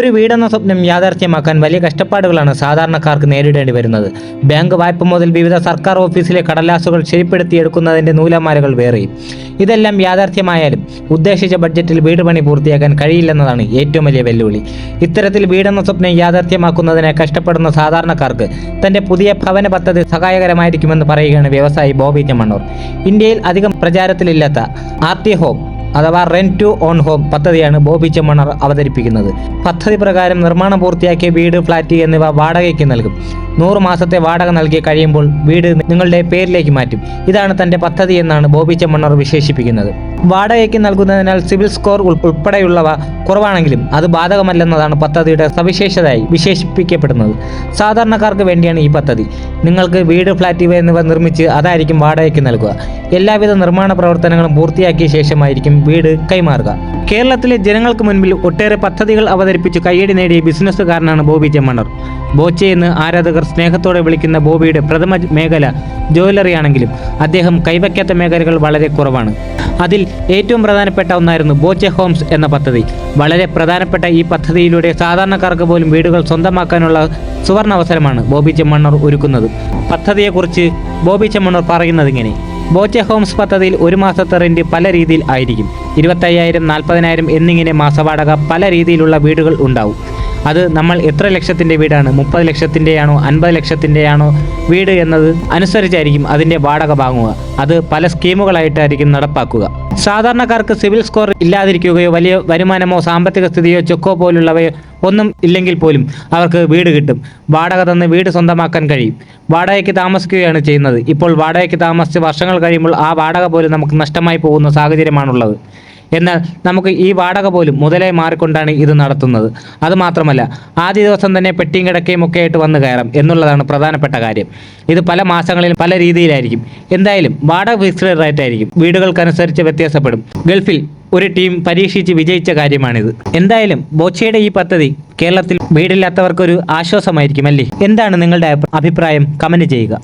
ഒരു വീടെന്ന സ്വപ്നം യാഥാർത്ഥ്യമാക്കാൻ വലിയ കഷ്ടപ്പാടുകളാണ് സാധാരണക്കാർക്ക് നേരിടേണ്ടി വരുന്നത്. ബാങ്ക് വായ്പ മുതൽ വിവിധ സർക്കാർ ഓഫീസിലെ കടലാസുകൾ ശരിപ്പെടുത്തിയെടുക്കുന്നതിന്റെ നൂലമാലകൾ വേറെ ഇതെല്ലാം യാഥാർത്ഥ്യമായാലും ഉദ്ദേശിച്ച ബഡ്ജറ്റിൽ വീട് പണി പൂർത്തിയാക്കാൻ കഴിയില്ലെന്നതാണ് ഏറ്റവും വലിയ വെല്ലുവിളി. ഇത്തരത്തിൽ വീടെന്ന സ്വപ്നം യാഥാർത്ഥ്യമാക്കുന്നതിന് കഷ്ടപ്പെടുന്ന സാധാരണക്കാർക്ക് തന്റെ പുതിയ ഭവന പദ്ധതി സഹായകരമായിരിക്കുമെന്ന് പറയുകയാണ് വ്യവസായി ബോബി ചെമ്മണ്ണൂർ ഇന്ത്യയിൽ അധികം പ്രചാരത്തിലില്ലാത്ത ആർ ടി ഹോം അഥവാ റെന്റ് ടു ഓൺ ഹോം പദ്ധതിയാണ് ബോബി ചെമ്മണർ അവതരിപ്പിക്കുന്നത്. പദ്ധതി പ്രകാരം നിർമ്മാണം പൂർത്തിയാക്കിയ വീട് ഫ്ലാറ്റ് എന്നിവ വാടകയ്ക്ക് നൽകും. നൂറ് മാസത്തെ വാടക നൽകി കഴിയുമ്പോൾ വീട് നിങ്ങളുടെ പേരിലേക്ക് മാറ്റും. ഇതാണ് തന്റെ പദ്ധതി എന്നാണ് ബോബി ചെമ്മണ്ണർ വിശേഷിപ്പിക്കുന്നത്. വാടകയ്ക്ക് നൽകുന്നതിനാൽ സിവിൽ സ്കോർ ഉൾപ്പെടെയുള്ളവ കുറവാണെങ്കിലും അത് ബാധകമല്ലെന്നതാണ് പദ്ധതിയുടെ സവിശേഷതയായി വിശേഷിപ്പിക്കപ്പെടുന്നത്. സാധാരണക്കാർക്ക് വേണ്ടിയാണ് ഈ പദ്ധതി. നിങ്ങൾക്ക് വീട് ഫ്ലാറ്റ് എന്നിവ നിർമ്മിച്ച് അതായിരിക്കും വാടകയ്ക്ക് നൽകുക. എല്ലാവിധ നിർമ്മാണ പ്രവർത്തനങ്ങളും പൂർത്തിയാക്കിയ ശേഷമായിരിക്കും വീട് കൈമാറുക. കേരളത്തിലെ ജനങ്ങൾക്ക് മുൻപിൽ ഒട്ടേറെ പദ്ധതികൾ അവതരിപ്പിച്ച് കയ്യടി നേടിയ ബിസിനസ്സുകാരനാണ് ബോബി ചെമ്മണ്ണർ ബോച്ചെ എന്ന് ആരാധകർ സ്നേഹത്തോടെ വിളിക്കുന്ന ബോബിയുടെ പ്രഥമ മേഖല ജ്വല്ലറിയാണെങ്കിലും അദ്ദേഹം കൈവയ്ക്കാത്ത മേഖലകൾ വളരെ കുറവാണ്. അതിൽ ഏറ്റവും പ്രധാനപ്പെട്ട ഒന്നായിരുന്നു ബോച്ചെ ഹോംസ് എന്ന പദ്ധതി. വളരെ പ്രധാനപ്പെട്ട ഈ പദ്ധതിയിലൂടെ സാധാരണക്കാർക്ക് പോലും വീടുകൾ സ്വന്തമാക്കാനുള്ള സുവർണ അവസരമാണ് ബോബി ചെമ്മണ്ണൂർ ഒരുക്കുന്നത്. പദ്ധതിയെക്കുറിച്ച് ബോബി ചെമ്മണ്ണൂർ പറയുന്നത് ഇങ്ങനെ ബോച്ചെ ഹോംസ് പദ്ധതിയിൽ ഒരു മാസത്തെ റെന്റ് പല രീതിയിൽ ആയിരിക്കും. ഇരുപത്തയ്യായിരം നാൽപ്പതിനായിരം എന്നിങ്ങനെ മാസവാടക പല രീതിയിലുള്ള വീടുകൾ ഉണ്ടാവും. അത് നമ്മൾ എത്ര ലക്ഷത്തിന്റെ വീടാണ്? മുപ്പത് ലക്ഷത്തിന്റെയാണോ? അൻപത് ലക്ഷത്തിന്റെയാണോ വീട് എന്നത് അനുസരിച്ചായിരിക്കും അതിന്റെ വാടക വാങ്ങുക. അത് പല സ്കീമുകളായിട്ടായിരിക്കും നടപ്പാക്കുക. സാധാരണക്കാർക്ക് സിവിൽ സ്കോർ ഇല്ലാതിരിക്കുകയോ വലിയ വരുമാനമോ സാമ്പത്തിക സ്ഥിതിയോ ചൊക്കോ പോലുള്ളവയോ ഒന്നും ഇല്ലെങ്കിൽ പോലും അവർക്ക് വീട് കിട്ടും. വാടക തന്ന് വീട് സ്വന്തമാക്കാൻ കഴിയും. വാടകയ്ക്ക് താമസിക്കുകയാണ് ചെയ്യുന്നത്. ഇപ്പോൾ വാടകയ്ക്ക് താമസിച്ച് വർഷങ്ങൾ കഴിയുമ്പോൾ ആ വാടക പോലും നമുക്ക് നഷ്ടമായി പോകുന്ന സാഹചര്യമാണുള്ളത്. എന്നാൽ നമുക്ക് ഈ വാടക പോലും മുതലായി മാറിക്കൊണ്ടാണ് ഇത് നടത്തുന്നത്. അതുമാത്രമല്ല ആദ്യ ദിവസം തന്നെ പെട്ടിയും കിടക്കയും ഒക്കെ ആയിട്ട് വന്ന് കയറാം എന്നുള്ളതാണ് പ്രധാനപ്പെട്ട കാര്യം. ഇത് പല മാസങ്ങളിലും പല രീതിയിലായിരിക്കും. എന്തായാലും വാടക ഫിക്സ്ഡ് റേറ്റ് ആയിരിക്കും. വീടുകൾക്കനുസരിച്ച് വ്യത്യാസപ്പെടും. ഗൾഫിൽ ഒരു ടീം പരീക്ഷിച്ച് വിജയിച്ച കാര്യമാണിത്. എന്തായാലും ബോച്ചയുടെ ഈ പദ്ധതി കേരളത്തിൽ വീടില്ലാത്തവർക്കൊരു ആശ്വാസമായിരിക്കും അല്ലേ? എന്താണ് നിങ്ങളുടെ അഭിപ്രായം? കമന്റ് ചെയ്യുക.